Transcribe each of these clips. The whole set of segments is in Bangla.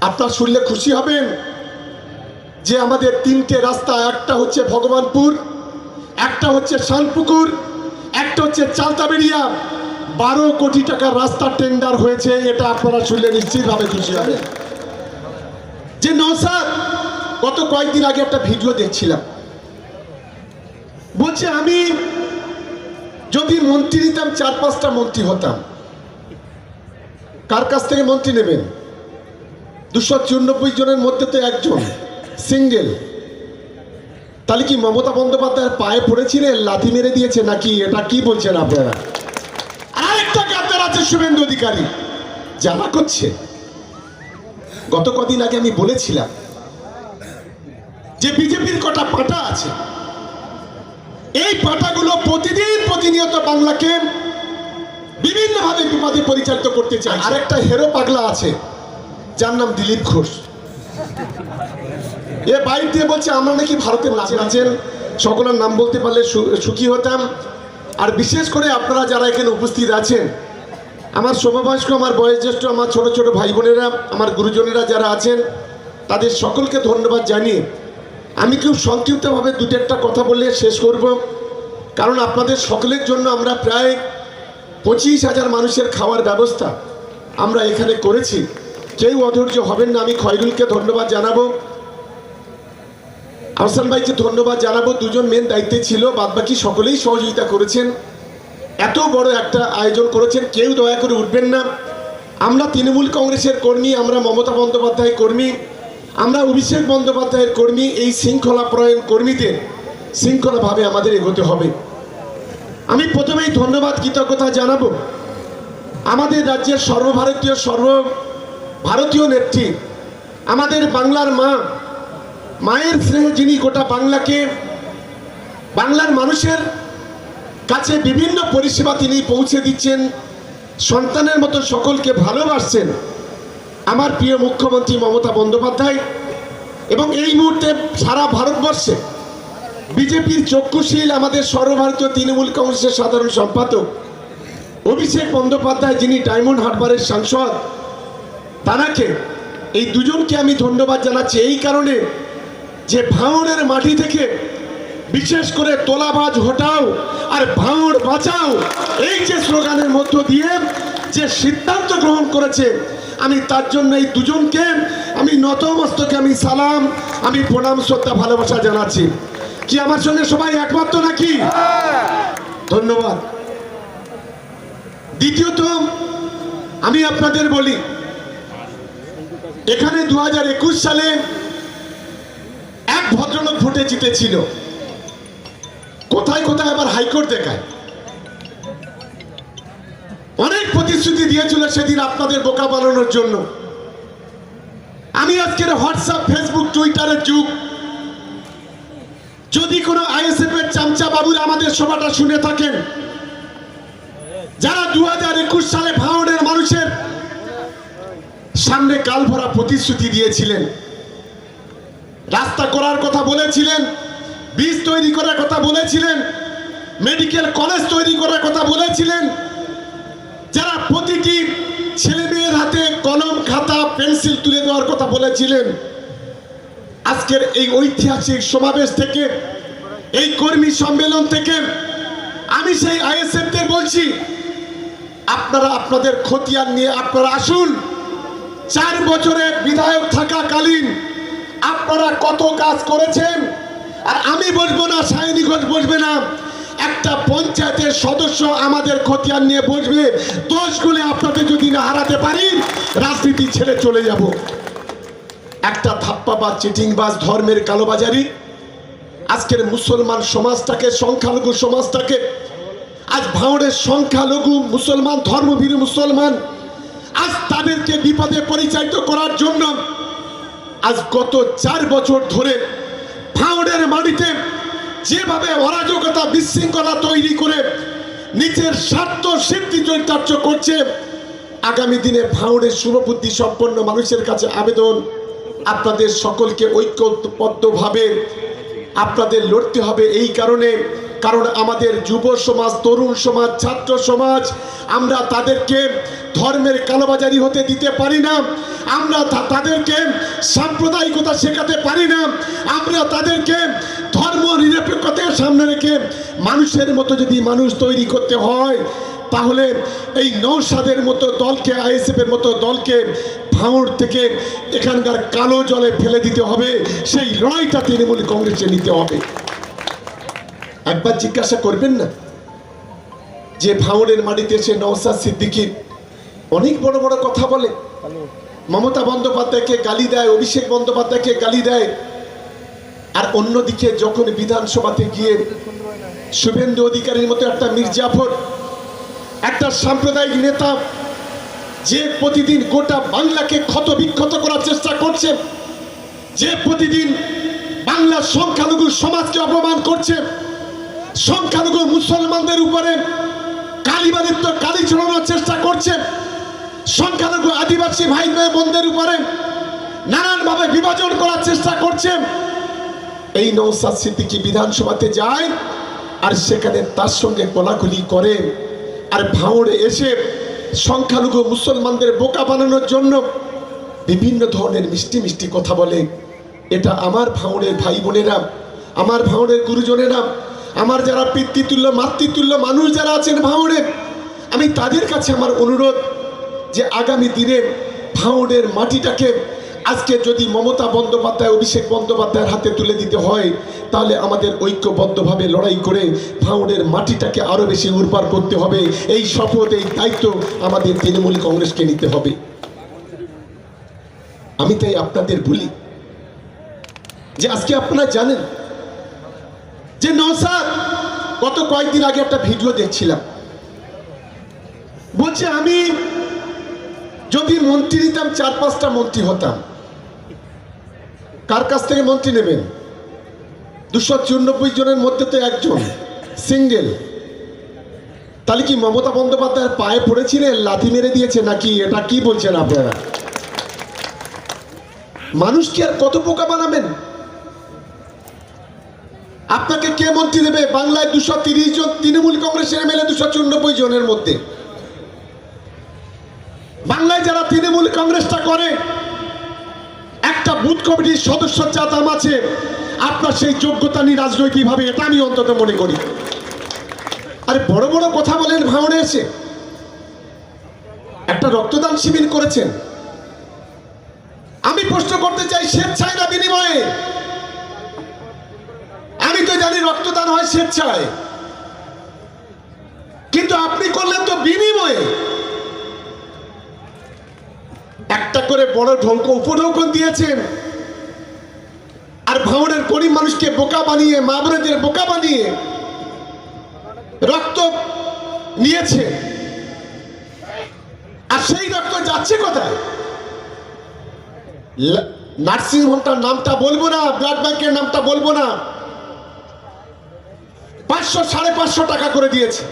আপনার শুনলে খুশি হবেন যে আমাদের তিনটে রাস্তা, একটা হচ্ছে ভগবানপুর, একটা হচ্ছে শানপুকুর, একটা হচ্ছে চালতাবেড়িয়া। বারো কোটি টাকার রাস্তা টেন্ডার হয়েছে, এটা আপনারা শুনলে নিশ্চিতভাবে খুশি হবেন। যে নৌসাদ গত কয়েকদিন আগে একটা ভিডিও দেখছিলাম। বলছে, আমি যদি মন্ত্রী নিতাম, চার পাঁচটা মন্ত্রী হতাম। কার কাছ থেকে মন্ত্রী নেবেন? দুশো চুরানব্বই জনের মধ্যে তো একজন, সিঙ্গেল। তাহলে কি মমতা বন্দ্যোপাধ্যায়ের পায়ে পড়েছিলেন লাথি মেরে দিয়েছে নাকি? এটা কি বলছেন আপনারা? আরেকটা গাদ্দার আছে শুভেন্দু অধিকারী, জ্বালা করছে। গত কদিন আগে আমি বলেছিলাম যে বিজেপির কটা পাটা আছে, এই পাটাগুলো প্রতিদিন প্রতিনিয়ত বাংলাকে বিভিন্নভাবে বিপদে পরিচালিত করতে চায় আরেকটা হেরো পাগলা আছে যার নাম দিলীপ ঘোষ। এ বাইক দিয়ে বলছে, আমরা নাকি ভারতের নাচে আছেন সকলের নাম বলতে পারলে সুখী হতাম। আর বিশেষ করে আপনারা যারা এখানে উপস্থিত আছেন, আমার সমবয়স্ক, আমার বয়োজ্যেষ্ঠ, আমার ছোট ছোট ভাই বোনেরা, আমার গুরুজনেরা যারা আছেন, তাদের সকলকে ধন্যবাদ জানিয়ে আমি খুব সংক্ষিপ্তভাবে দু একটা কথা বলে শেষ করব। কারণ আপনাদের সকলের জন্য আমরা প্রায় পঁচিশ হাজার মানুষের খাওয়ার ব্যবস্থা আমরা এখানে করেছি। কেউ অধৈর্য হবেন না, আমি খয়রুলকে ধন্যবাদ জানাব। আহসান ভাইকে ধন্যবাদ জানাব, দুজন মেন দায়িত্বে ছিল, বাদবাকি সকলেই সহযোগিতা করেছেন। এত বড় একটা আয়োজন করেছেন, কেউ দয়া করে উঠবেন না। আমরা তৃণমূল কংগ্রেসের কর্মী, আমরা মমতা বন্দ্যোপাধ্যায় কর্মী, আমরা অভিষেক বন্দ্যোপাধ্যায়ের কর্মী, এই শৃঙ্খলা প্রয়ণ কর্মীদের শৃঙ্খলাভাবে আমাদের এগোতে হবে। আমি প্রথমেই ধন্যবাদ, কৃতজ্ঞতা জানাব। আমাদের রাজ্যের সর্বভারতীয় সর্ব ভারতীয় নেত্রী, আমাদের বাংলার মা, মায়ের স্নেহে যিনি গোটা বাংলাকে, বাংলার মানুষের কাছে বিভিন্ন পরিষেবা তিনি পৌঁছে দিচ্ছেন, সন্তানের মতো সকলকে ভালোবাসছেন আমার প্রিয় মুখ্যমন্ত্রী মমতা বন্দ্যোপাধ্যায়। এবং এই মুহূর্তে সারা ভারতবর্ষে বিজেপির চক্ষুশীল আমাদের সর্বভারতীয় তৃণমূল কংগ্রেসের সাধারণ সম্পাদক অভিষেক বন্দ্যোপাধ্যায়, যিনি ডায়মন্ড হারবারের সাংসদ তারাকে এই দুজনকে আমি ধন্যবাদ জানাচ্ছি। এই কারণে যে ভাঙড়ের মাটি থেকে বিশেষ করে তোলাবাজ হটাও আর ভাঙড় বাঁচাও, এই যে স্লোগানের মধ্য দিয়ে যে সিদ্ধান্ত গ্রহণ করেছে, আমি তার জন্য এই দুজনকে, আমি নতমস্তকে আমি সালাম, আমি প্রণাম, শ্রদ্ধা, ভালোবাসা জানাচ্ছি। কি আমার সঙ্গে সবাই একমাত্র নাকি? ধন্যবাদ। দ্বিতীয়ত, আমি আপনাদের বলি এখানে দুহাজার একুশ সালে এক ভদ্রলোক ভোটে জিতেছিল। কোথায় কোথায় আবার হাইকোর্ট দেখায়? অনেক প্রতিশ্রুতি দিয়েছিল সেদিন আপনাদের বোকা বানানোর জন্য। আমি আজকের হোয়াটসঅ্যাপ, ফেসবুক, টুইটারের যুগ। যদি কোনো আইএসএফ এর চামচা বাবুরা আমাদের সভাটা শুনে থাকেন, যারা দু হাজার একুশ সালে মানুষের সামনে কাল ভরা প্রতিশ্রুতি দিয়েছিলেন। রাস্তা করার কথা বলেছিলেন, বীজ তৈরি করার কথা বলেছিলেন, মেডিকেল কলেজ তৈরি করার কথা বলেছিলেন। যারা প্রতিটি ছেলে মেয়ের হাতে কলম, খাতা, পেন্সিল তুলে দেওয়ার কথা বলেছিলেন, আজকের এই ঐতিহাসিক সমাবেশ থেকে, এই কর্মী সম্মেলন থেকে, আমি সেই আইএসএফদের বলছি, আপনারা আপনাদের খতিয়ান নিয়ে আপনারা আসুন। চার বছরে বিধায়ক থাকাকালীন আপনারা কত কাজ করেছেন? আর আমি বসবো না, সায়নী ঘোষ বসবে না, একটা পঞ্চায়েতের সদস্য আমাদের খতিয়ান নিয়ে বসবে, দোষগুলো আপনাদের যদি না হারাতে পারি, রাজনীতি ছেড়ে চলে যাব। একটা থাপ্পা ধাপ্পাবাজ চিটিংবাজ, ধর্মের কালোবাজারি, আজকের মুসলমান সমাজটাকে, সংখ্যালঘু সমাজটাকে, আজ ভাঙড়ের সংখ্যালঘু মুসলমান, ধর্মভীর মুসলমান আজ তাদেরকে বিপদে পরিচালিত করার জন্য আজ গত চার বছর ধরে ভাঙড়ের মাটিতে যেভাবে অরাজকতা বিশৃঙ্খলা তৈরি করে নিজের স্বার্থ সিদ্ধি চরিতার্থ করছে, আগামী দিনে ভাঙড়ের শুভবুদ্ধি সম্পন্ন মানুষের কাছে আবেদন, আপনাদের সকলকে ঐক্যবদ্ধভাবে আপনাদের লড়তে হবে। এই কারণে কারণ আমাদের যুব সমাজ, তরুণ সমাজ, ছাত্র সমাজ, আমরা তাদেরকে ধর্মের কালোবাজারি হতে দিতে পারি না। আমরা তাদেরকে সাম্প্রদায়িকতা শেখাতে পারি না। আমরা তাদেরকে ধর্ম নিরপেক্ষতাকে সামনে রেখে মানুষের মতো যদি মানুষ তৈরি করতে হয়, তাহলে এই নৌসাদের মতো দলকে আইএসএফ এর মতো দলকে ভাঙড় থেকে এখানকার কালো জলে ফেলে দিতে হবে। সেই লড়াইটা তৃণমূল কংগ্রেসে নিতে হবে। একবার জিজ্ঞাসা করবেন না। যে ভাঙড়ের মাটিতে সে নওসাদ সিদ্দিকি অনেক বড় বড় কথা বলে। মমতা বন্দ্যোপাধ্যায়কে গালি দেয়, অভিষেক বন্দ্যোপাধ্যায়কে গালি দেয়। আর অন্যদিকে যখন বিধানসভাতে গিয়ে শুভেন্দু অধিকারীর মতো একটা মির্জাফর, একটা সাম্প্রদায়িক নেতা যে প্রতিদিন গোটা বাংলাকে ক্ষত বিক্ষত করার চেষ্টা করছে, যে প্রতিদিন বাংলার সংখ্যালঘু সমাজকে অপমান করছে সংখ্যালঘু মুসলমানদের উপরে কালিবালিপ্ত কালি ছড়ানোর চেষ্টা করছে। সংখ্যালঘু আদিবাসী ভাই ভাই বোনদের উপরে নানানভাবে বিভাজন করার চেষ্টা করছে। এই নৌসাদ সিদ্দিকি বিধানসভাতে যায় আর সেখানে তার সঙ্গে কোলাকুলি করে আর ভাঁড়ে এসে সংখ্যালঘু মুসলমানদের বোকা বানানোর জন্য বিভিন্ন ধরনের মিষ্টি মিষ্টি কথা বলে, এটা আমার ভাঁড়ের ভাই বোনেরা, আমার ভাঁড়ের গুরুজনেরা আমার যারা পিতৃতুল্য, মাতৃতুল্য মানুষ যারা আছেন ভাঁড়ে আমি তাদের কাছে আমার অনুরোধ যে আগামী দিনে ভাঁড়ের মাটিটাকে আজকে যদি মমতা বন্দ্যোপাধ্যায়, অভিষেক বন্দ্যোপাধ্যায়ের হাতে তুলে দিতে হয়, তাহলে আমাদের ঐক্যবদ্ধভাবে লড়াই করে ভাঙড়ের মাটিটাকে আরও বেশি উর্বর করতে হবে। এই শপথ, এই দায়িত্ব আমাদের তৃণমূল কংগ্রেসকে নিতে হবে। আমি তাই আপনাদের বলি যে আজকে আপনারা জানেন যে নসাদ গত কয়েকদিন আগে একটা ভিডিও দেখছিলাম। বলছে, আমি যদি মন্ত্রী নিতাম, চার পাঁচটা মন্ত্রী হতাম। কার কাছ থেকে মন্ত্রী নেবেন? দুশো চুরানব্বই জনের মধ্যে তো একজন, সিঙ্গেল। তাহলে কি মমতা বন্দ্যোপাধ্যায়ের পায়ে পড়েছিলেন, লাথি মেরে দিয়েছে, নাকি এটা কি বলছেন আপনারা? মানুষ কি আর কত পোকা বানাবেন? আপনাকে কে মন্ত্রী দেবে? বাংলায় দুশো তিরিশ জন তৃণমূল কংগ্রেসের এমএলএ, দুশো চুরানব্বই জনের মধ্যে। বাংলায় যারা তৃণমূল কংগ্রেসটা করে, একটা বুথ কমিটির সদস্য যা দাম আছে। আপনার সেই যোগ্যতা নিয়ে রাজনৈতিকভাবে এটা আমি অন্তত মনে করি। আরে বড় বড় কথা বলেন ভাঙড়ে এসে। একটা রক্তদান শিবির করেছেন। আমি প্রশ্ন করতে চাই, স্বেচ্ছায় না বিনিময়ে? তো জানি রক্তদান হয় স্বেচ্ছায়। কিন্তু আপনি করলেন তো বিনিময়ে। একটা করে বড় ঢঙ্ক উপঢৌকন দিয়েছেন। আর ভাঙড়ের গরিব মানুষকে বোকা বানিয়ে মা বোনেদের বোকা বানিয়ে রক্ত নিয়েছে। আর সেই রক্ত যাচ্ছে কোথায়? লা- নার্সিং হোমটার নামটা বলব না, ব্লাড ব্যাংকের নামটা বলব না। পাঁচশো, সাড়ে পাঁচশো টাকা করে দিয়েছে।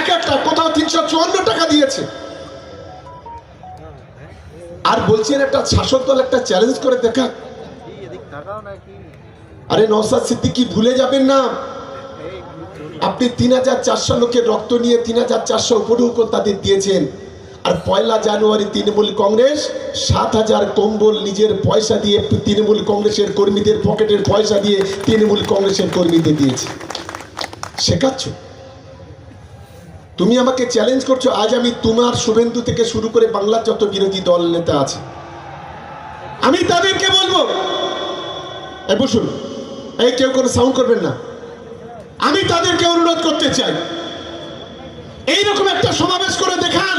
এক একটা, কোথাও তিনশো চুয়ান্ন টাকা দিয়েছে। আর বলছেন একটা শাসক দল একটা চ্যালেঞ্জ করে দেখা আরে নওসাদ সিদ্দিকি, ভুলে যাবেন না। আপনি তিন হাজার চারশো লোকের রক্ত নিয়ে তিন হাজার চারশো উপঢৌকন তাদের দিয়েছেন। আর পয়লা জানুয়ারি তৃণমূল কংগ্রেস, সাত হাজার কম্বল নিজের পয়সা দিয়ে তৃণমূল কংগ্রেসের কর্মীদের পকেটের পয়সা দিয়ে তৃণমূল কংগ্রেসের কর্মীদের দিয়েছে। শেখাচ্ছ? তুমি আমাকে চ্যালেঞ্জ করছ, আজ আমি তোমার শুভেন্দু থেকে শুরু করে বাংলার যত বিরোধী দল নেতা আছে, আমি তাদেরকে বলব বসুন, এই কেউ কোনো সাউন্ড করবেন না, আমি তাদেরকে অনুরোধ করতে চাই। এইরকম একটা সমাবেশ করে দেখান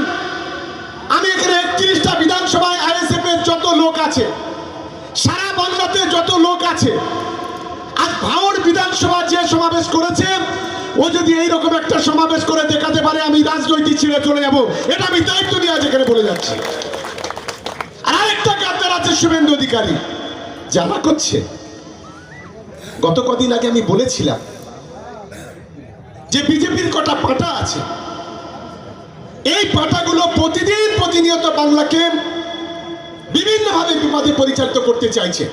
আমি এখানে একত্রিশটা বিধানসভায় আইএসএফ এর যত লোক আছে, সারা বাংলাতে যত লোক আছে, আজ ভাওড় বিধানসভা যে সমাবেশ করেছে, ও যদি এইরকম একটা সমাবেশ করে দেখাতে পারে, আমি রাজনৈতিক ছেড়ে চলে যাব। এটা আমি দায়িত্ব নিয়ে আজ এখানে বলে যাচ্ছি। আর আরেকটা কাতার আছে শুভেন্দু অধিকারী জ্বালা করছে। গত কদিন আগে আমি বলেছিলাম যে বিজেপির কটা পাটা আছে এই পাটাগুলো প্রতিদিন প্রতিনিয়ত বাংলাকে বিভিন্নভাবে বিপদে পরিচালিত করতে চাইছে।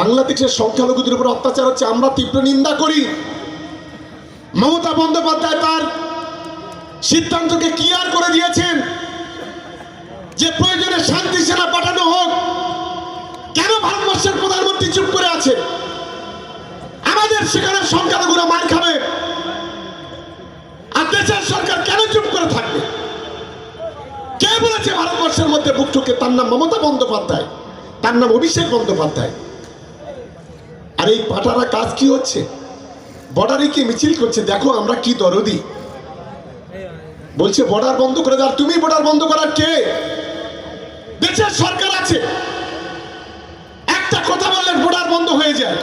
বাংলাদেশের সংখ্যালঘুদের উপর অত্যাচার হচ্ছে, আমরা তীব্র নিন্দা করি। মমতা বন্দ্যোপাধ্যায় তার সিদ্ধান্তকে ক্লিয়ার করে দিয়েছেন যে প্রয়োজনে শান্তি সেনা পাঠানো হোক। কেন ভারতবর্ষের প্রধানমন্ত্রী চুপ করে আছে আমাদের সেখানে সংখ্যালঘুরা মার খাবে। আর দেশের সরকার কেন চুপ করে থাকবে? কে বলেছে ভারতবর্ষের মধ্যে বুক ঠুকে? তার নাম মমতা বন্দ্যোপাধ্যায়। তার নাম অভিষেক বন্দ্যোপাধ্যায়। আর এই পাটারা কাজ কি হচ্ছে? বর্ডারে কি মিছিল করছে? দেখো আমরা কি দরদি। বলছে, বর্ডার বন্ধ করে দাও। তুমি বর্ডার বন্ধ করার কে? দেশের সরকার আছে। একটা কথা বললে বর্ডার বন্ধ হয়ে যায়।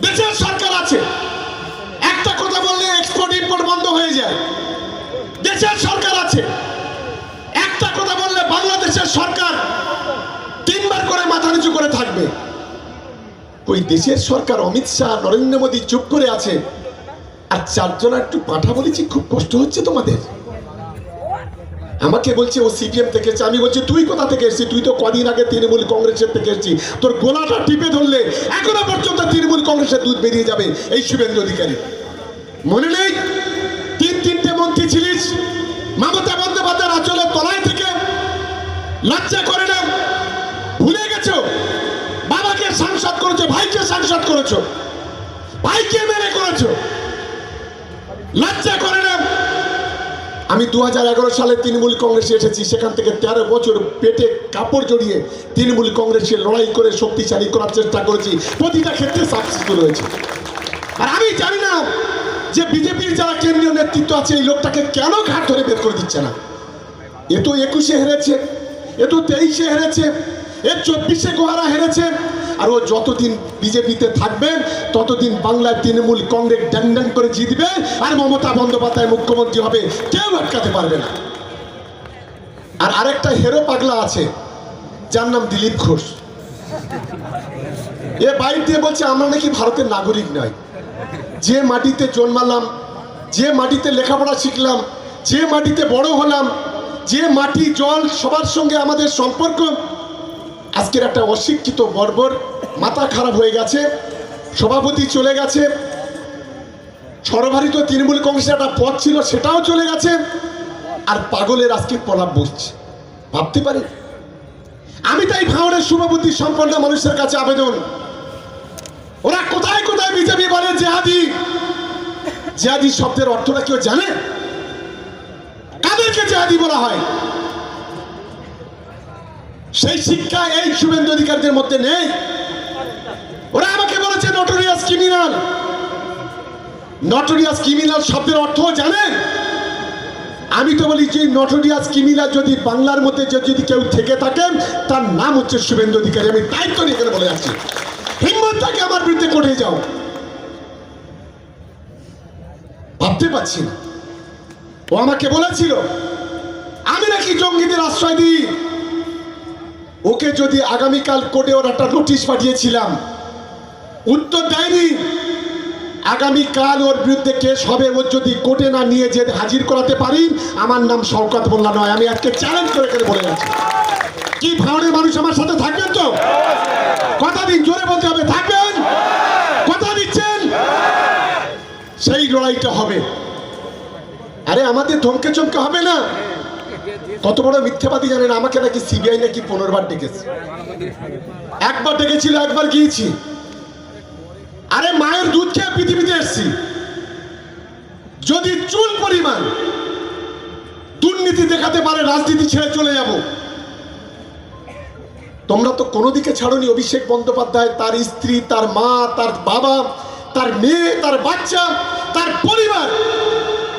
দেশের সরকার আছে। যায় দেশের সরকার আছে। একটা কথা বললে বাংলাদেশের সরকার তিনবার করে মাথা নিচু করে থাকবে। ওই দেশের সরকার অমিত শাহ, নরেন্দ্র মোদী চুপ করে আছে। আর চারজন একটু পাঠা বলেছি, খুব কষ্ট হচ্ছে তোমাদের। আমাকে বলছে, ও সিপিএম থেকে এসেছে। আমি বলছি, তুই কোথা থেকে এসেছিস? তুই তো কদিন আগে তৃণমূল কংগ্রেসের থেকে এসেছিস। তোর গোলাটা টিপে ধরলে এখনও পর্যন্ত তৃণমূল কংগ্রেসের দুধ বেরিয়ে যাবে এই শুভেন্দু অধিকারী। মনে নেই? ছিলিস মমতা বন্দ্যোপাধ্যায়ের আচলের তলায় থেকে লজ্জা করে না? ভুলে গেছো? বাবাকে সাংসদ করেছ, ভাইকে সাংসদ করেছ, ভাইকে মেরে করেছ। লজ্জা করে না? আমি দু হাজার এগারো সালে তৃণমূল কংগ্রেসে এসেছি, সেখান থেকে তেরো বছর পেটে কাপড় জড়িয়ে তৃণমূল কংগ্রেসে লড়াই করে শক্তিশালী করার চেষ্টা করেছি। প্রতিটা ক্ষেত্রে সাকসেসফুল হয়েছে। আর আমি জানি না যে বিজেপির যারা কেন্দ্রীয় নেতৃত্ব আছে, এই লোকটাকে কেন ঘাট ধরে বের করে দিচ্ছে না? এ তো একুশে হেরেছে, এ তো তেইশে হেরেছে, এ চব্বিশে গোহারা হেরেছে, আর ও যতদিন বিজেপিতে থাকবে, ততদিন বাংলার তৃণমূল কংগ্রেস ড্যাং ড্যাং করে জিতবে, আর মমতা বন্দ্যোপাধ্যায় মুখ্যমন্ত্রী হবে, কেউ আটকাতে পারবে না। আর আরেকটা হেরো পাগলা আছে, যার নাম দিলীপ ঘোষ। এ বাইক দিয়ে বলছে, আমরা নাকি ভারতের নাগরিক নয়। যে মাটিতে জন্মালাম, যে মাটিতে লেখাপড়া শিখলাম, যে মাটিতে বড় হলাম, যে মাটি জল সবার সঙ্গে আমাদের সম্পর্ক, আজকের একটা অশিক্ষিত বর্বর মাথা খারাপ হয়ে গেছে, সভাপতি চলে গেছে সর্বভারিত তৃণমূল কংগ্রেসের একটা পথ ছিল, সেটাও চলে গেছে, আর পাগলের আজকে পলাপ বসছে। ভাবতে পারি? আমি তাই ভাঙনের সভাপতি সম্পন্ন মানুষের কাছে আবেদন ওরা কোথায় কোথায় বিজেপি বলে জেহাদি? জেহাদি শব্দের অর্থটা কেউ জানে? কাদেরকে জেহাদি বলা হয়? সেই শিক্ষা এই শুভেন্দু অধিকারীদের মধ্যে নেই। ওরা আমাকে বলেছে নটোরিয়াস ক্রিমিনাল নটোরিয়াস ক্রিমিনাল শব্দের অর্থ জানেন আমি তো বলি যে নটোরিয়াস ক্রিমিনাল যদি বাংলার মধ্যে যদি কেউ থেকে থাকেন, তার নাম হচ্ছে শুভেন্দু অধিকারী। আমি দায়িত্ব নিয়ে বলে যাচ্ছি। হিম্মত থাকে আমার বিরুদ্ধে করে যাও। ভাবতে পারছি না। ও আমাকে বলেছিল, আমি নাকি জঙ্গিদের আশ্রয় দিই? ওকে যদি আগামীকাল কোর্টে ওর একটা নোটিশ পাঠিয়েছিলাম, উত্তর দেয়নি। আগামীকাল ওর বিরুদ্ধে কেস হবে ওর যদি কোর্টে না নিয়ে যে হাজির করাতে পারি, আমার নাম শওকত মোল্লা নয়। আমি আজকে চ্যালেঞ্জ করে করে বলে যাচ্ছি। কি ভাঙনের মানুষ আমার সাথে থাকবেন তো? কথা দিন, জোরে বলতে হবে, থাকবেন? কথা দিচ্ছেন? সেই লড়াইটা হবে। আরে, আমাদের ধমকে চমকে হবে না? কত বড় মিথ্যাবাদী জানেন, আমাকে নাকি সিবিআই নাকি পনেরোবার ডেকেছে। একবার ডেকেছিল, একবার গিয়েছি। আরে মায়ের দুধ খেয়ে পৃথিবীতে এসছি। যদি চুল পরিমাণ দুর্নীতি দেখাতে পারে, রাজনীতি ছেড়ে চলে যাব। তোমরা তো কোনো দিকে ছাড়নি, অভিষেক বন্দ্যোপাধ্যায়, তার স্ত্রী, তার মা, তার বাবা, তার মেয়ে, তার বাচ্চা, তার পরিবার।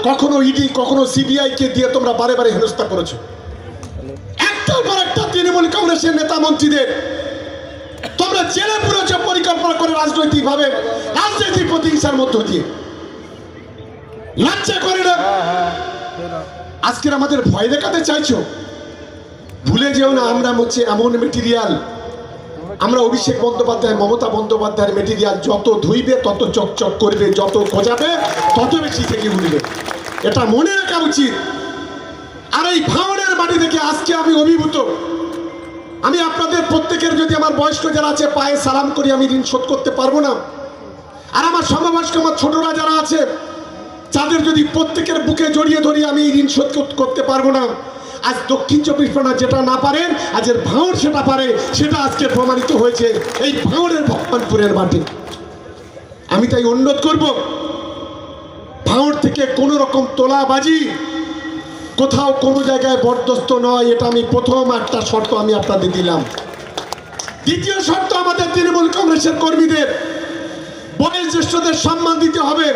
কখনো ইডি কখনো সিবিআই কে দিয়ে তোমরা বারে বারে হেনস্থা করেছ। একটার পর একটা তৃণমূল কংগ্রেসের নেতা মন্ত্রীদের তোমরা জেলে পুরেছ পরিকল্পনা করে রাজনৈতিক ভাবে রাজনৈতিক প্রতিহিংসার মধ্য দিয়ে। লজ্জা করে না? আজকের আমাদের ভয় দেখাতে চাইছো? ভুলে যেও না আমরা হচ্ছে এমন মেটেরিয়াল আমরা অভিষেক বন্দ্যোপাধ্যায় মমতা বন্দ্যোপাধ্যায়ের মেটেরিয়াল যত ধুইবে তত চকচক করবে যত খোঁজাবে তত বেশি থেকে উঠবে। এটা মনে রাখা উচিত। আর এই ভাঙনের মাটি থেকে আজকে আমি অভিভূত। আমি আপনাদের প্রত্যেকের যদি আমার বয়স্ক যারা আছে, পায়ে সালাম করি, আমি ঋণ শোধ করতে পারব না। আর আমার সমবয়স্ক, আমার ছোটরা যারা আছে তাদের যদি প্রত্যেকের বুকে জড়িয়ে ধরি আমি ঋণ শোধ করতে পারব না। আজ দক্ষিণ চব্বিশ পরগনা যেটা না পারেন আজের ভাঙড় সেটা পারে, সেটা আজকে প্রমাণিত হয়েছে। এই ভাঙড়ের ভগবানপুরের মাঠে আমি তাই অনুরোধ করব, ভাঙড় থেকে কোনো রকম তোলাবাজি কোথাও কোনো জায়গায় বরদস্ত নয়, এটা আমি প্রথম একটা শর্ত আমি আপনাদের দিলাম। দ্বিতীয় শর্ত আমাদের তৃণমূল কংগ্রেসের কর্মীদের বয়স জ্যেষ্ঠদের সম্মান দিতে হবে,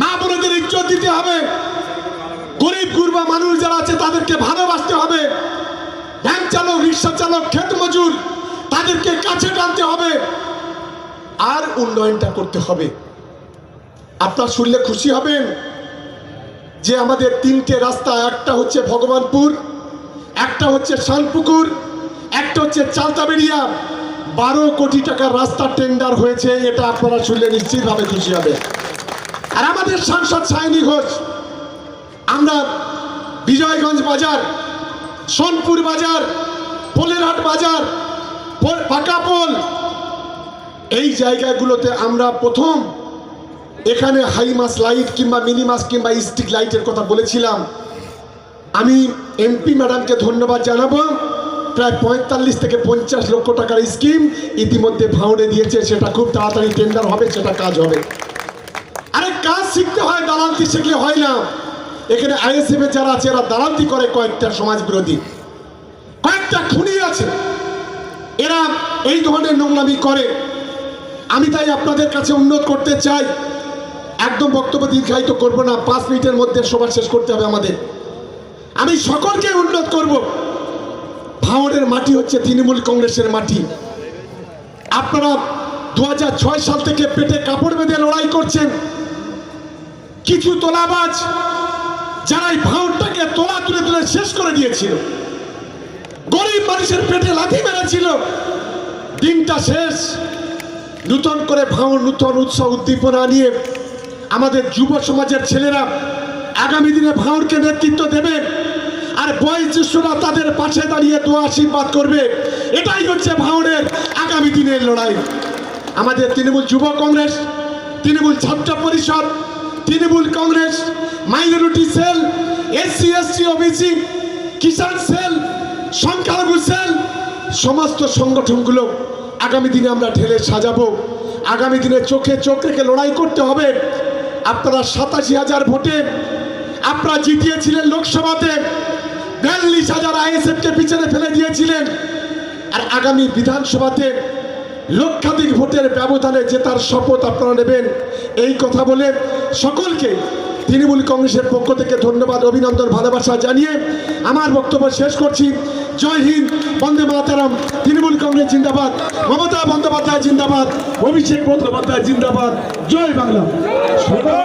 মা বোনদের ইজ্জত দিতে হবে, গরিব গুরবা মানুষ যারা আছে তাদেরকে ভালোবাসতে হবে, ভ্যান চালক, রিক্সা চালক, ক্ষেত মজুর, তাদেরকে কাছে টানতে হবে, আর উন্নয়নটা করতে হবে। আপনার শুনলে খুশি হবেন। যে আমাদের তিনটে রাস্তা, একটা হচ্ছে ভগবানপুর, একটা হচ্ছে শানপুকুর, একটা হচ্ছে চালতাবেড়িয়া। বারো কোটি টাকার রাস্তা টেন্ডার হয়েছে, এটা আপনারা শুনলে নিশ্চিতভাবে খুশি হবে আর আমাদের সাংসদ সায়নী ঘোষ, আমরা বিজয়গঞ্জ বাজার, সোনপুর বাজার, পোলেরহাট বাজার পাকাপোল এই জায়গাগুলোতে আমরা প্রথম এখানে হাই মাস লাইট কিংবা মিনি মাস কিংবা স্টিক লাইটের কথা বলেছিলাম। আমি এমপি ম্যাডামকে ধন্যবাদ জানাব। প্রায় পঁয়তাল্লিশ থেকে পঞ্চাশ লক্ষ টাকার স্কিম ইতিমধ্যে ভাউড়ে দিয়েছে। সেটা খুব তাড়াতাড়ি টেন্ডার হবে, সেটা কাজ হবে। আরে কাজ শিখতে হয়, দালালতি শিখলে হয় না। এখানে আইএসএফ যারা আছে, এরা দালালতি করে কয়েকটা সমাজ বিরোধী। কয়েকটা খুনি আছে। এরা এই ধরনের নোংরামি করে। আমি তাই আপনাদের কাছে উন্নত করতে চাই একদম বক্তব্য দীর্ঘায়িত করব না, পাঁচ মিনিটের মধ্যে সবার শেষ করতে হবে আমাদের। আমি সকলকে উন্নত করব ভাঙড়ের মাটি হচ্ছে তৃণমূল কংগ্রেসের মাটি। আপনারা দু হাজার ছয় সাল থেকে পেটে কাপড় বেঁধে লড়াই করছেন, কিছু তোলাবাজ যারা এই ভাঙড়টাকে তোলা তুলে তুলে শেষ করে দিয়েছিল, গরিব মানুষের পেটে লাথি মেরেছিল, দিনটা শেষ। নূতন করে ভাঙড় নূতন উৎসব উদ্দীপনা নিয়ে আমাদের যুব সমাজের ছেলেরা আগামী দিনে ভাঙড়কে নেতৃত্ব দেবে আর বয়োজ্যেষ্ঠরা তাদের পাশে দাঁড়িয়ে দোয়া আশীর্বাদ করবে, এটাই হচ্ছে ভাঙড়ের আগামী দিনের লড়াই। আমাদের তৃণমূল যুব Congress, Trinamool Chhatra Parishad, Trinamool Congress, minority cell, SC, ST, OBC, Kisan cell, সংখ্যালঘু সেল, সমস্ত সংগঠনগুলো আগামী দিনে আমরা ঢেলে সাজাবো। আগামী দিনে চোখে চোখ রেখে লড়াই করতে হবে। আপনারা সাতাশি হাজার ভোটে আপনারা জিতিয়েছিলেন লোকসভাতে, বিয়াল্লিশ হাজার আইএসএফকে পিছনে ফেলে দিয়েছিলেন। আর আগামী বিধানসভাতে লক্ষাধিক ভোটের ব্যবধানে জেতার শপথ আপনারা নেবেন। এই কথা বলে সকলকে তৃণমূল কংগ্রেসের পক্ষ থেকে ধন্যবাদ, অভিনন্দন, ভালোবাসা জানিয়ে আমার বক্তব্য শেষ করছি। জয় হিন্দ, বন্দে মাতারাম, তৃণমূল কংগ্রেস জিন্দাবাদ, মমতা বন্দ্যোপাধ্যায় জিন্দাবাদ, অভিষেক বন্দ্যোপাধ্যায় জিন্দাবাদ, জয় বাংলা।